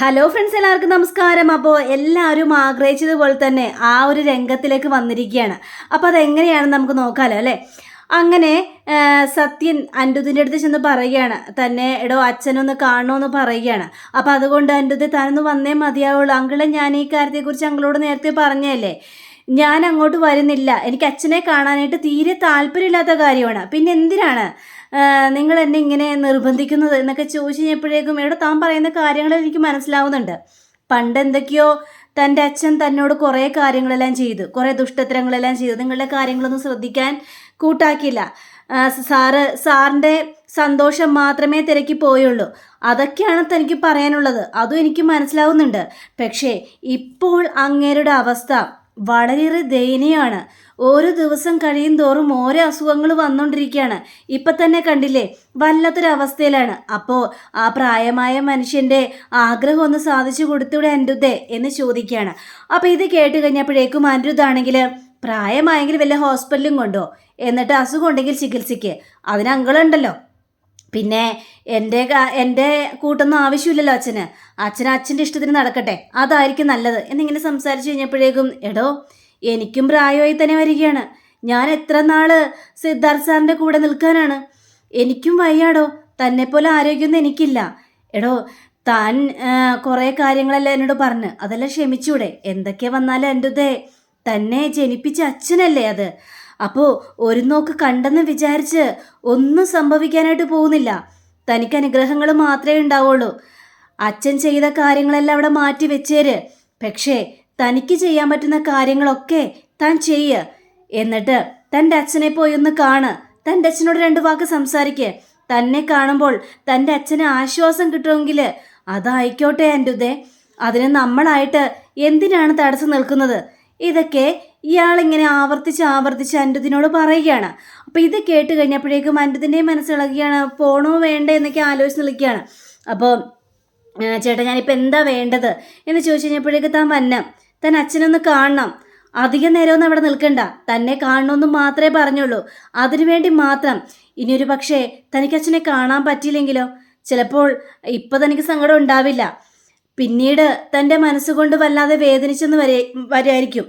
Hello friends എല്ലാവർക്കും നമസ്കാരം. അപ്പോൾ എല്ലാവരും ആഗ്രഹിച്ചതുപോലെ തന്നെ ആ ഒരു രംഗത്തിലേക്ക് വന്നിരിക്കുകയാണ്. അപ്പോൾ അതെങ്ങനെയാണെന്ന് നമുക്ക് നോക്കാമല്ലോ അല്ലേ? അങ്ങനെ സത്യൻ അൻഡുദിന്റെ അടുത്ത് ചെന്ന് പറയുകയാണ്. തന്നെ എടോ അച്ഛനൊന്ന് കാണണമെന്ന് പറയുകയാണ്. അപ്പോൾ അതുകൊണ്ട് അൻഡുദ് താനൊന്ന് വന്നേ മതിയാവുള്ളൂ. അങ്കിളെ ഞാൻ ഈ കാര്യത്തെക്കുറിച്ച് അങ്കിളോട് നേരത്തെ പറഞ്ഞല്ലേ ഞാൻ അങ്ങോട്ട് വരുന്നില്ല. എനിക്ക് അച്ഛനെ കാണാനായിട്ട് തീരെ താല്പര്യമില്ലാത്ത കാര്യമാണ്. പിന്നെ എന്തിനാണ്? നിങ്ങൾ എന്നെ ഇങ്ങനെ നിർബന്ധിക്കുന്നത് എന്നൊക്കെ ചോദിച്ചു കഴിഞ്ഞപ്പോഴേക്കും ഇവിടെ താൻ പറയുന്ന കാര്യങ്ങൾ എനിക്ക് മനസ്സിലാവുന്നുണ്ട്. പണ്ട് എന്തൊക്കെയോ തന്റെ അച്ഛൻ തന്നോട് കുറേ കാര്യങ്ങളെല്ലാം ചെയ്തു. കുറേ ദുഷ്ടത്തരങ്ങളെല്ലാം ചെയ്തു. നിങ്ങളുടെ കാര്യങ്ങളൊന്നും ശ്രദ്ധിക്കാൻ കൂട്ടാക്കിയില്ല. സാറ് സാറിന്റെ സന്തോഷം മാത്രമേ തിരക്കി പോയുള്ളൂ. അതൊക്കെയാണ് തനിക്ക് പറയാനുള്ളത്. അതും എനിക്ക് മനസ്സിലാവുന്നുണ്ട്. പക്ഷേ ഇപ്പോൾ അങ്ങേരുടെ അവസ്ഥ വളരെയേറെ ദയനീയമാണ്. ഓരോ ദിവസം കഴിയും തോറും ഓരോ അസുഖങ്ങൾ വന്നുകൊണ്ടിരിക്കുകയാണ് ഇപ്പം തന്നെ കണ്ടില്ലേ? വല്ലാത്തൊരവസ്ഥയിലാണ്. അപ്പോൾ ആ പ്രായമായ മനുഷ്യന്റെ ആഗ്രഹം ഒന്ന് സാധിച്ചു കൊടുത്തൂടെ അനിരുദ്ധേ എന്ന് ചോദിക്കുകയാണ്. അപ്പോൾ ഇത് കേട്ട് കഴിഞ്ഞപ്പോഴേക്കും അനിരുദ്ധാണെങ്കിൽ പ്രായമായെങ്കിൽ വല്ല ഹോസ്പിറ്റലും കൊണ്ടോ? എന്നിട്ട് അസുഖം ഉണ്ടെങ്കിൽ ചികിത്സയ്ക്ക് അതിന് അങ്കളുണ്ടല്ലോ. പിന്നെ എന്റെ എന്റെ കൂട്ടൊന്നും ആവശ്യമില്ലല്ലോ അച്ഛന്. അച്ഛൻ അച്ഛന്റെ ഇഷ്ടത്തിന് നടക്കട്ടെ. അതായിരിക്കും നല്ലത്. എന്നിങ്ങനെ സംസാരിച്ചു കഴിഞ്ഞപ്പോഴേക്കും എടോ എനിക്കും പ്രായമായി തന്നെ വരികയാണ്. ഞാൻ എത്ര നാൾ സിദ്ധാർത്ഥ് സാറിന്റെ കൂടെ നിൽക്കാനാണ്? എനിക്കും വയ്യാടോ. തന്നെപ്പോലെ പോലെ ആരോഗ്യമൊന്നും എനിക്കില്ല. എടോ താൻ കുറേ കാര്യങ്ങളെല്ലാം എന്നോട് പറഞ്ഞ്. അതെല്ലാം ക്ഷമിച്ചൂടെ. എന്തൊക്കെ വന്നാലും എന്റെ തന്നെ ജനിപ്പിച്ച അച്ഛനല്ലേ അത്. അപ്പോൾ ഒരു നോക്ക് കണ്ടെന്ന് വിചാരിച്ച് ഒന്നും സംഭവിക്കാനായിട്ട് പോകുന്നില്ല. തനിക്ക് അനുഗ്രഹങ്ങൾ മാത്രമേ ഉണ്ടാവുള്ളൂ. അച്ഛൻ ചെയ്ത കാര്യങ്ങളെല്ലാം അവിടെ മാറ്റി വെച്ചേര്. പക്ഷേ തനിക്ക് ചെയ്യാൻ പറ്റുന്ന കാര്യങ്ങളൊക്കെ താൻ ചെയ്യ്. എന്നിട്ട് തന്റെ അച്ഛനെ പോയി ഒന്ന് കാണ്. തന്റെ അച്ഛനോട് രണ്ട് വാക്ക് സംസാരിക്ക്. തന്നെ കാണുമ്പോൾ തന്റെ അച്ഛന് ആശ്വാസം കിട്ടുമെങ്കിൽ അതായിക്കോട്ടെ എന്റെ ഉദേ അതിന് നമ്മളായിട്ട് എന്തിനാണ് തടസ്സം നിൽക്കുന്നത്? ഇതൊക്കെ ഇയാളിങ്ങനെ ആവർത്തിച്ച് ആവർത്തിച്ച് അൻഡുദിനോട് പറയുകയാണ്. അപ്പോൾ ഇത് കേട്ട് കഴിഞ്ഞപ്പോഴേക്കും അൻഡുദിന്റെ മനസ്സിളകുകയാണ് പോണോ വേണ്ടേ? എന്നൊക്കെ ആലോചിച്ച് നിൽക്കുകയാണ്. അപ്പോൾ ചേട്ടാ ഞാനിപ്പോൾ എന്താ വേണ്ടത്? എന്ന് ചോദിച്ചു കഴിഞ്ഞപ്പോഴേക്ക് താൻ വന്നം താൻ അച്ഛനൊന്ന് കാണണം. അധികം നേരമൊന്നും അവിടെ നിൽക്കണ്ട. തന്നെ കാണണമെന്ന് മാത്രമേ പറഞ്ഞുള്ളൂ. അതിനുവേണ്ടി മാത്രം. ഇനിയൊരു പക്ഷേ തനിക്ക് അച്ഛനെ കാണാൻ പറ്റിയില്ലെങ്കിലോ? ചിലപ്പോൾ ഇപ്പം തനിക്ക് സങ്കടം ഉണ്ടാവില്ല. പിന്നീട് തന്റെ മനസ്സുകൊണ്ട് വല്ലാതെ വേദനിച്ചെന്ന് വരെ വരുമായിരിക്കും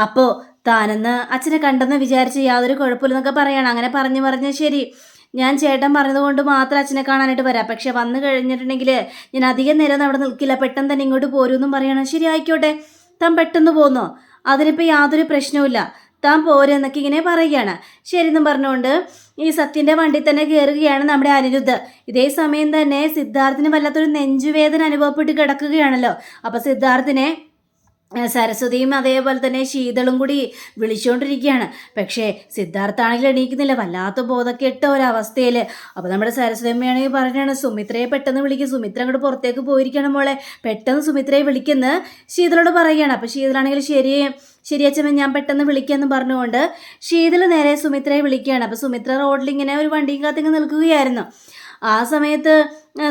അപ്പോൾ താനെന്ന് അച്ഛനെ കണ്ടെന്ന് വിചാരിച്ച് യാതൊരു കുഴപ്പമില്ലെന്നൊക്കെ പറയണം. അങ്ങനെ പറഞ്ഞു പറഞ്ഞാൽ ശരി. ഞാൻ ചേട്ടൻ പറഞ്ഞതുകൊണ്ട് മാത്രം അച്ഛനെ കാണാനായിട്ട് വരാം. പക്ഷെ വന്നു കഴിഞ്ഞിട്ടുണ്ടെങ്കിൽ ഞാൻ അധികം നേരം അവിടെ നിൽക്കില്ല. പെട്ടെന്ന് തന്നെ ഇങ്ങോട്ട് പോരുമെന്നും പറയണം. ശരി ആയിക്കോട്ടെ. താൻ പെട്ടെന്ന് പോന്നോ? അതിനിപ്പോൾ യാതൊരു പ്രശ്നവുമില്ല. താൻ പോരെന്നൊക്കെ ഇങ്ങനെ പറയുകയാണ്. ശരിയെന്നും പറഞ്ഞുകൊണ്ട് ഈ സത്യന്റെ വണ്ടി തന്നെ കയറുകയാണ് നമ്മുടെ അനിരുദ്ധ്. ഇതേ സമയം തന്നെ സിദ്ധാർത്ഥിന് വല്ലാത്തൊരു നെഞ്ചുവേദന അനുഭവപ്പെട്ട് കിടക്കുകയാണല്ലോ. അപ്പോൾ സിദ്ധാർത്ഥിനെ സരസ്വതിയും അതേപോലെ തന്നെ ശീതളും കൂടി വിളിച്ചുകൊണ്ടിരിക്കുകയാണ് പക്ഷേ സിദ്ധാർത്ഥാണെങ്കിൽ എണീക്കുന്നില്ല. വല്ലാത്ത ബോധക്കെട്ട ഒരവസ്ഥയിൽ അപ്പോൾ നമ്മുടെ സരസ്വതി അമ്മയാണെങ്കിൽ പറഞ്ഞാണ് സുമിത്രയെ പെട്ടെന്ന് വിളിക്കും. സുമിത്ര അങ്ങോട്ട് പുറത്തേക്ക് പോയിരിക്കണം മോളെ. പെട്ടെന്ന് സുമിത്രയെ വിളിക്കുന്ന ശീതളോട് പറയുകയാണ്. അപ്പോൾ ശീതളാണെങ്കിൽ ശരി ശരി അച്ഛമ്മ ഞാൻ പെട്ടെന്ന് വിളിക്കാമെന്ന് പറഞ്ഞുകൊണ്ട് ശീതൾ നേരെ സുമിത്രയെ വിളിക്കുകയാണ്. അപ്പോൾ സുമിത്ര റോഡിൽ ഇങ്ങനെ ഒരു വണ്ടിയും കാത്തിങ്ങ് നിൽക്കുകയായിരുന്നു. ആ സമയത്ത്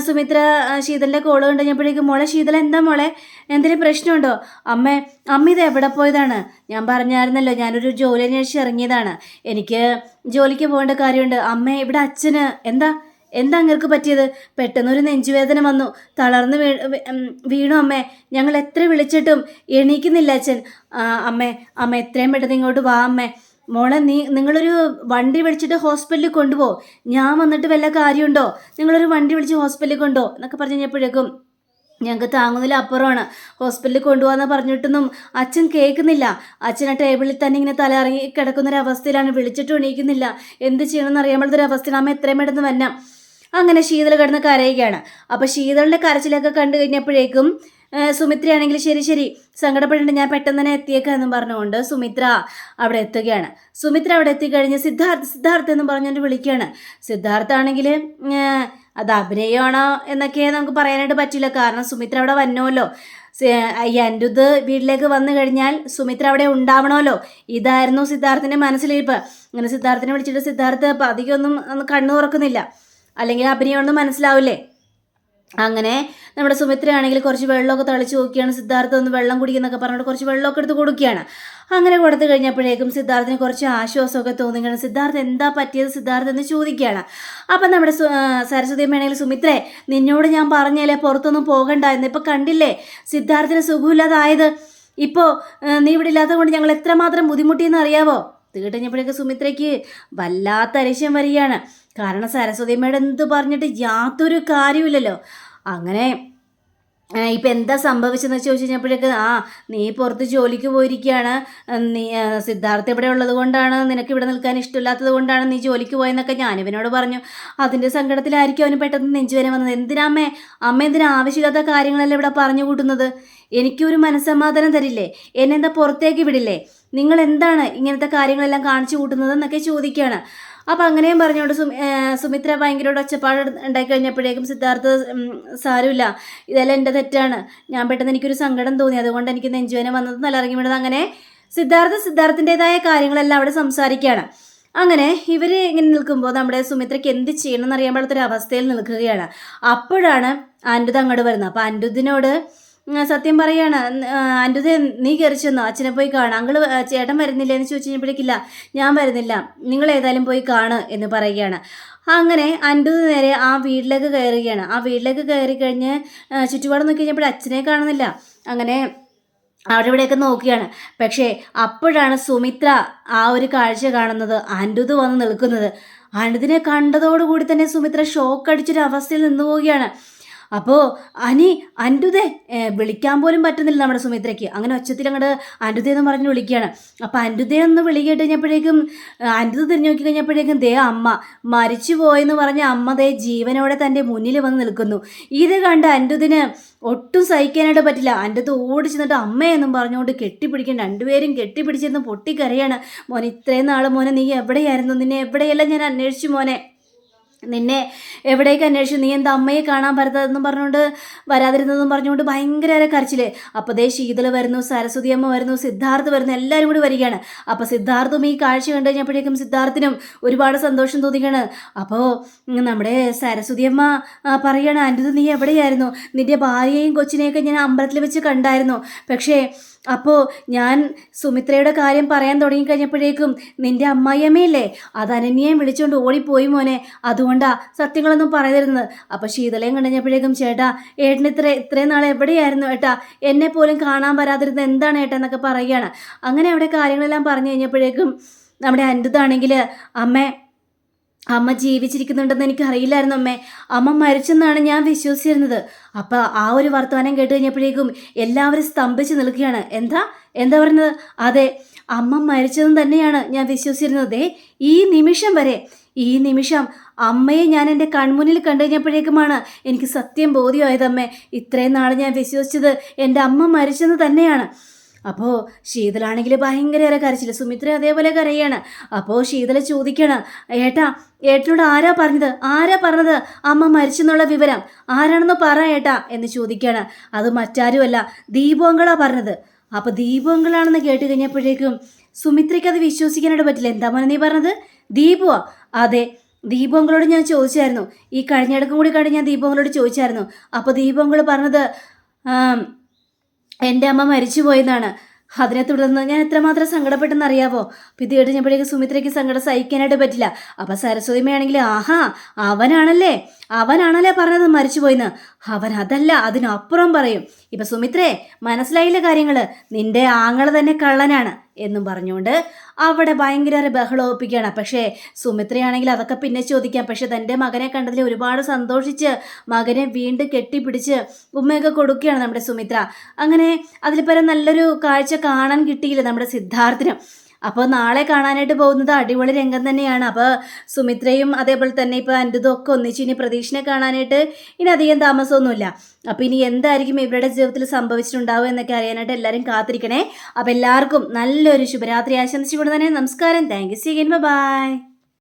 സുമിത്ര ശീതലിന്റെ കോൾ കണ്ടു മോളെ ശീതല എന്താ മോളെ? എന്തെങ്കിലും പ്രശ്നമുണ്ടോ? അമ്മേ അമ്മ ഇത് എവിടെ പോയതാണ്? ഞാൻ പറഞ്ഞായിരുന്നല്ലോ ഞാനൊരു ജോലി അന്വേഷിച്ച് ഇറങ്ങിയതാണ്. എനിക്ക് ജോലിക്ക് പോകേണ്ട കാര്യമുണ്ട്. അമ്മേ ഇവിടെ അച്ഛന് എന്താ? എന്താ അങ്ങർക്ക് പറ്റിയത്? പെട്ടെന്നൊരു നെഞ്ചുവേദന വന്നു. തളർന്ന് വീ വീണു അമ്മേ. ഞങ്ങൾ എത്ര വിളിച്ചിട്ടും എണീക്കുന്നില്ല അച്ഛൻ. അമ്മേ അമ്മ എത്രയും പെട്ടെന്ന് ഇങ്ങോട്ട് വാ അമ്മേ. മോളെ നീ നിങ്ങളൊരു വണ്ടി വിളിച്ചിട്ട് ഹോസ്പിറ്റലിൽ കൊണ്ടുപോ. ഞാൻ വന്നിട്ട് വല്ല കാര്യമുണ്ടോ? നിങ്ങളൊരു വണ്ടി വിളിച്ച് ഹോസ്പിറ്റലിൽ കൊണ്ടുപോ എന്നൊക്കെ പറഞ്ഞു കഴിഞ്ഞപ്പോഴേക്കും ഞങ്ങൾക്ക് താങ്ങുന്നില്ല അപ്പുറമാണ്. ഹോസ്പിറ്റലിൽ കൊണ്ടുപോകാന്ന് പറഞ്ഞിട്ടൊന്നും അച്ഛൻ കേൾക്കുന്നില്ല. അച്ഛൻ ആ ടേബിളിൽ തന്നെ ഇങ്ങനെ തല ഇറങ്ങി കിടക്കുന്ന ഒരു അവസ്ഥയിലാണ് വിളിച്ചിട്ട് എണീക്കുന്നില്ല. എന്ത് ചെയ്യണമെന്ന് അറിയാൻ പാടാത്തൊരു അവസ്ഥയിൽ അമ്മ എത്രയും പെട്ടെന്ന് വന്ന. അങ്ങനെ ശീതൾ കിടന്ന് കരയുകയാണ്. അപ്പോൾ ശീതളിന്റെ കരച്ചിലൊക്കെ കണ്ടു കഴിഞ്ഞപ്പോഴേക്കും സുമിത്രയാണെങ്കിൽ ശരി ശരി. സങ്കടപ്പെടേണ്ട ഞാൻ പെട്ടെന്ന് തന്നെ എത്തിയേക്കാം എന്നും പറഞ്ഞുകൊണ്ട് സുമിത്ര അവിടെ എത്തുകയാണ്. സുമിത്ര അവിടെ എത്തിക്കഴിഞ്ഞ് സിദ്ധാർത്ഥ് സിദ്ധാർത്ഥ് എന്ന് പറഞ്ഞുകൊണ്ട് വിളിക്കുകയാണ്. സിദ്ധാർത്ഥ ആണെങ്കിൽ അത് അഭിനയമാണോ എന്നൊക്കെ നമുക്ക് പറയാനായിട്ട് പറ്റില്ല. കാരണം സുമിത്ര അവിടെ വന്നോല്ലോ. അനിരുദ്ധ് വീട്ടിലേക്ക് വന്നു കഴിഞ്ഞാൽ സുമിത്ര അവിടെ ഉണ്ടാവണമല്ലോ ഇതായിരുന്നു സിദ്ധാർത്ഥിന്റെ മനസ്സിലിരിപ്പ്. അങ്ങനെ സിദ്ധാർത്ഥിനെ വിളിച്ചിട്ട് സിദ്ധാർത്ഥ് അധികമൊന്നും കണ്ണു തുറക്കുന്നില്ല അല്ലെങ്കിൽ അഭിനയമാണെന്ന് മനസ്സിലാവില്ലേ? അങ്ങനെ നമ്മുടെ സുമിത്രയാണെങ്കിൽ കുറച്ച് വെള്ളമൊക്കെ തളിച്ച് നോക്കിയാണ് സിദ്ധാർത്ഥ ഒന്ന് വെള്ളം കുടിക്കുന്നൊക്കെ പറഞ്ഞിട്ട് കുറച്ച് വെള്ളമൊക്കെ എടുത്ത് കൊടുക്കുകയാണ്. അങ്ങനെ കൊടുത്തു കഴിഞ്ഞപ്പോഴേക്കും സിദ്ധാർത്ഥിന് കുറച്ച് ആശ്വാസമൊക്കെ തോന്നുകയാണ്. സിദ്ധാർത്ഥ എന്താ പറ്റിയത് സിദ്ധാർത്ഥ എന്ന് ചോദിക്കുകയാണ്. അപ്പം നമ്മുടെ സരസ്വതി അമ്മയാണെങ്കിൽ സുമിത്രേ നിന്നോട് ഞാൻ പറഞ്ഞല്ലേ പുറത്തൊന്നും പോകണ്ടായിരുന്നു ഇപ്പം കണ്ടില്ലേ സിദ്ധാർത്ഥിന് സുഖമില്ലാതായത്? ഇപ്പോൾ നീ ഇവിടെ ഇല്ലാത്തത് കൊണ്ട് ഞങ്ങൾ എത്രമാത്രം ബുദ്ധിമുട്ടിയെന്ന് അറിയാവോ? തീട്ടഞ്ഞപ്പോഴേക്ക് സുമിത്രയ്ക്ക് വല്ലാത്ത അരിശം വരികയാണ്. കാരണം സരസ്വതിയമ്മയുടെ എന്ത് പറഞ്ഞിട്ട് യാതൊരു കാര്യമില്ലല്ലോ അങ്ങനെ ഇപ്പം എന്താ സംഭവിച്ചെന്ന് ചോദിച്ചു കഴിഞ്ഞപ്പോഴേക്ക് ആ നീ പുറത്ത് ജോലിക്ക് പോയിരിക്കുകയാണ്. നീ സിദ്ധാർത്ഥ ഇവിടെ ഉള്ളത് കൊണ്ടാണ് നിനക്ക് ഇവിടെ നിൽക്കാൻ ഇഷ്ടമില്ലാത്തത് കൊണ്ടാണ് നീ ജോലിക്ക് പോയെന്നൊക്കെ ഞാനിവനോട് പറഞ്ഞു. അതിന്റെ സങ്കടത്തിലായിരിക്കും അവന് പെട്ടെന്ന് നെഞ്ചുവരെ വന്നത്. എന്തിനാമ്മേ അമ്മ എന്തിനാ ആവശ്യമില്ലാത്ത കാര്യങ്ങളല്ലേ ഇവിടെ പറഞ്ഞു കൂട്ടുന്നത്? എനിക്കൊരു മനസ്സമാധാനം തരില്ലേ? എന്നെന്താ പുറത്തേക്ക് വിടില്ലേ? നിങ്ങൾ എന്താണ് ഇങ്ങനത്തെ കാര്യങ്ങളെല്ലാം കാണിച്ചു കൂട്ടുന്നത് എന്നൊക്കെ ചോദിക്കുകയാണ്. അപ്പം അങ്ങനെയും പറഞ്ഞുകൊണ്ട് സുമി സുമിത്ര ഭയങ്കര ഒച്ചപ്പാട് ഉണ്ടാക്കി കഴിഞ്ഞപ്പോഴേക്കും സിദ്ധാർത്ഥ സാരമില്ല ഇതെല്ലാം എന്റെ തെറ്റാണ്. ഞാൻ പെട്ടെന്ന് എനിക്കൊരു സങ്കടം തോന്നി. അതുകൊണ്ട് എനിക്ക് നെഞ്ചുവേന വന്നത് നല്ല ഇറങ്ങി വിടുന്നത് അങ്ങനെ സിദ്ധാർത്ഥ സിദ്ധാർത്ഥിന്റെതായ കാര്യങ്ങളെല്ലാം അവിടെ സംസാരിക്കുകയാണ്. അങ്ങനെ ഇവർ ഇങ്ങനെ നിൽക്കുമ്പോൾ നമ്മുടെ സുമിത്രയ്ക്ക് എന്ത് ചെയ്യണമെന്ന് അറിയാൻ പാടാത്തൊരു അവസ്ഥയിൽ നിൽക്കുകയാണ്. അപ്പോഴാണ് അൻഡുത് അങ്ങോട്ട് വരുന്നത്. അപ്പോൾ ഉം, സത്യം പറയാണ്. അൻഡുദ നീ കയറി ചെന്നോ അച്ഛനെ പോയി കാണാം. അങ്കിൾ ചേട്ടൻ വരുന്നില്ല എന്ന് ചോദിച്ചു കഴിഞ്ഞപ്പോഴേക്കില്ല. ഞാൻ വരുന്നില്ല. നിങ്ങൾ ഏതായാലും പോയി കാണു എന്ന് പറയുകയാണ്. അങ്ങനെ അൻപത് നേരെ ആ വീട്ടിലേക്ക് കയറുകയാണ്. ആ വീട്ടിലേക്ക് കയറി കഴിഞ്ഞ് ചുറ്റുപാട് നോക്കി കഴിഞ്ഞപ്പോൾ അച്ഛനെ കാണുന്നില്ല. അങ്ങനെ അവിടെ ഇവിടെയൊക്കെ നോക്കുകയാണ് പക്ഷേ അപ്പോഴാണ് സുമിത്ര ആ ഒരു കാഴ്ച കാണുന്നത്. അൻഡുത് വന്ന് നിൽക്കുന്നത്. അൻഡുതിനെ കണ്ടതോടുകൂടി തന്നെ സുമിത്ര ഷോക്ക് അടിച്ചൊരു അവസ്ഥയിൽ നിന്നു പോവുകയാണ്. അപ്പോൾ അനി അൻഡുതേ വിളിക്കാൻ പോലും പറ്റുന്നില്ല നമ്മുടെ സുമിത്രയ്ക്ക്. അങ്ങനെ ഒച്ചത്തിൽ അങ്ങോട്ട് അൻഡുതേ എന്ന് പറഞ്ഞ് വിളിക്കുകയാണ്. അപ്പോൾ അൻഡുതേ എന്ന് വിളി കഴിഞ്ഞപ്പോഴേക്കും അൻഡുത തിരിഞ്ഞു നോക്കി കഴിഞ്ഞപ്പോഴേക്കും ദേ അമ്മ മരിച്ചു പോയെന്ന് പറഞ്ഞ അമ്മ ദേ ജീവനോടെ തന്റെ മുന്നിൽ വന്ന് നിൽക്കുന്നു. ഇത് കണ്ട് അൻഡുതിന് ഒട്ടും സഹിക്കാനായിട്ട് പറ്റില്ല. അൻഡുത്ത് ഓടി ചെന്നിട്ട് അമ്മയെന്നും പറഞ്ഞുകൊണ്ട് കെട്ടിപ്പിടിക്കണം രണ്ടുപേരും കെട്ടിപ്പിടിച്ചിരുന്ന് പൊട്ടിക്കരയാണ്. മോനെ ഇത്രയും നാൾ മോനെ നീ എവിടെയായിരുന്നു? നിന്നെ എവിടെയെല്ലാം ഞാൻ അന്വേഷിച്ചു മോനെ? നിന്നെ എവിടേക്ക് അന്വേഷിച്ചു? നീ എന്താ അമ്മയെ കാണാൻ പറ്റാതെന്നും പറഞ്ഞുകൊണ്ട് വരാതിരുന്നതെന്നും പറഞ്ഞുകൊണ്ട് ഭയങ്കര കരച്ചിൽ. അപ്പോൾ ദേ ശീതൾ വരുന്നു സരസ്വതി അമ്മ വരുന്നു സിദ്ധാർത്ഥ് വരുന്നു എല്ലാവരും കൂടി വരികയാണ്. അപ്പോൾ സിദ്ധാർത്ഥും ഈ കാഴ്ച കണ്ടു കഴിഞ്ഞപ്പോഴേക്കും സിദ്ധാർത്ഥിനും ഒരുപാട് സന്തോഷം തോന്നിക്കുകയാണ്. അപ്പോൾ നമ്മുടെ സരസ്വതി അമ്മ പറയുകയാണ് അനിത് നീ എവിടെയായിരുന്നു? നിന്റെ ഭാര്യയെയും കൊച്ചിനെയൊക്കെ ഞാൻ അമ്പലത്തിൽ വെച്ച് കണ്ടായിരുന്നു. പക്ഷേ അപ്പോൾ ഞാൻ സുമിത്രയുടെ കാര്യം പറയാൻ തുടങ്ങിക്കഴിഞ്ഞപ്പോഴേക്കും നിന്റെ അമ്മായിയമ്മയില്ലേ? അത് അനന്യയും വിളിച്ചുകൊണ്ട് ഓടിപ്പോയി മോനെ. അതുകൊണ്ടാ സത്യങ്ങളൊന്നും പറയരുന്നത് അപ്പോൾ ശീതളയും കണ്ടുകഴിഞ്ഞപ്പോഴേക്കും ചേട്ടാ ഏട്ടന് ഇത്ര ഇത്രയും നാൾ എവിടെയായിരുന്നു ഏട്ടാ? എന്നെ പോലും കാണാൻ വരാതിരുന്നത് എന്താണ് ഏട്ടാ എന്നൊക്കെ പറയുകയാണ്. അങ്ങനെ അവിടെ കാര്യങ്ങളെല്ലാം പറഞ്ഞു കഴിഞ്ഞപ്പോഴേക്കും നമ്മുടെ അൻഡുതാണെങ്കിൽ അമ്മേ അമ്മ ജീവിച്ചിരിക്കുന്നുണ്ടെന്ന് എനിക്ക് അറിയില്ലായിരുന്നു അമ്മേ. അമ്മ മരിച്ചെന്നാണ് ഞാൻ വിശ്വസിച്ചിരുന്നത്. അപ്പോൾ ആ ഒരു വർത്തമാനം കേട്ട് കഴിഞ്ഞപ്പോഴേക്കും എല്ലാവരും സ്തംഭിച്ച് നിൽക്കുകയാണ്. എന്താ? എന്താ പറയുന്നത്? അതെ അമ്മ മരിച്ചതെന്ന് തന്നെയാണ് ഞാൻ വിശ്വസിച്ചിരുന്നത്. ദേ ഈ നിമിഷം വരെ ഈ നിമിഷം അമ്മയെ ഞാൻ എന്റെ കൺമുന്നിൽ കണ്ടു കഴിഞ്ഞപ്പോഴേക്കുമാണ് എനിക്ക് സത്യം ബോധ്യമായത് അമ്മേ. ഇത്രയും നാൾ ഞാൻ വിശ്വസിച്ചത് എന്റെ അമ്മ മരിച്ചെന്ന് തന്നെയാണ്. അപ്പോൾ ശീതളാണെങ്കിൽ ഭയങ്കര കരച്ചില്ല സുമിത്ര അതേപോലെ കരയാണ്. അപ്പോൾ ശീതള ചോദിക്കണം ഏട്ടാ ഏട്ടനോട് ആരാ പറഞ്ഞത്? ആരാ പറഞ്ഞത്? അമ്മ മരിച്ചെന്നുള്ള വിവരം? ആരാണെന്ന് പറ ഏട്ടാ എന്ന് ചോദിക്കുകയാണ് അത് മറ്റാരുമല്ല ദീപങ്ങളാ പറഞ്ഞത്. അപ്പോൾ ദീപങ്ങളാണെന്ന് കേട്ട് കഴിഞ്ഞപ്പോഴേക്കും സുമിത്രയ്ക്ക് അത് വിശ്വസിക്കാനായിട്ട് പറ്റില്ല. എന്താ മോനെ നീ പറഞ്ഞത്? ദീപുവാ? അതെ ദീപങ്ങളോട് ഞാൻ ചോദിച്ചായിരുന്നു. ഈ കഴിഞ്ഞിടക്കും കൂടി കഴിഞ്ഞ് ഞാൻ ദീപങ്ങളോട് ചോദിച്ചായിരുന്നു. അപ്പോൾ ദീപങ്ങൾ പറഞ്ഞത് എന്റെ അമ്മ മരിച്ചു പോയെന്നാണ് അതിനെ തുടർന്ന് ഞാൻ എത്രമാത്രം സങ്കടപ്പെട്ടെന്ന് അറിയാവോ ഇത് കഴിഞ്ഞപ്പോഴേക്ക് സുമിത്രയ്ക്ക് സങ്കടം സഹിക്കാനായിട്ട് പറ്റില്ല. അപ്പം സരസ്വതിമയാണെങ്കിൽ ആഹാ അവനാണല്ലേ? അവനാണല്ലേ പറഞ്ഞത് മരിച്ചുപോയിന്ന്? അവൻ അതല്ല അതിനപ്പുറം പറയും. ഇപ്പം സുമിത്രേ മനസ്സിലായില്ല കാര്യങ്ങൾ നിന്റെ ആങ്ങൾ തന്നെ കള്ളനാണ്. എന്നും പറഞ്ഞുകൊണ്ട് അവിടെ ഭയങ്കര ബഹളമൊപ്പിക്കുകയാണ്. പക്ഷേ സുമിത്രയാണെങ്കിൽ അതൊക്കെ പിന്നെ ചോദിക്കാം. പക്ഷേ തന്റെ മകനെ കണ്ടതിൽ ഒരുപാട് സന്തോഷിച്ച് മകനെ വീണ്ടും കെട്ടിപ്പിടിച്ച് ഉമ്മയൊക്കെ കൊടുക്കുകയാണ് നമ്മുടെ സുമിത്ര. അങ്ങനെ അതിൽ നല്ലൊരു കാഴ്ച കാണാൻ കിട്ടിയില്ല നമ്മുടെ സിദ്ധാർത്ഥിനും. അപ്പോൾ നാളെ കാണാനായിട്ട് പോകുന്നത് അടിപൊളി രംഗം തന്നെയാണ്. അപ്പോൾ സുമിത്രയും അതേപോലെ തന്നെ ഇപ്പോൾ അൻഡുതും ഒക്കെ ഒന്നിച്ച് ഇനി പ്രതീക്ഷനെ കാണാനായിട്ട് ഇനി അധികം താമസമൊന്നുമില്ല. അപ്പോൾ ഇനി എന്തായിരിക്കും ഇവരുടെ ജീവിതത്തിൽ സംഭവിച്ചിട്ടുണ്ടാവുക എന്നൊക്കെ അറിയാനായിട്ട് എല്ലാവരും കാത്തിരിക്കണേ. അപ്പോൾ എല്ലാവർക്കും നല്ലൊരു ശുഭരാത്രി ആശംസിച്ചുകൊണ്ട് തന്നെ നമസ്കാരം. Thank you C by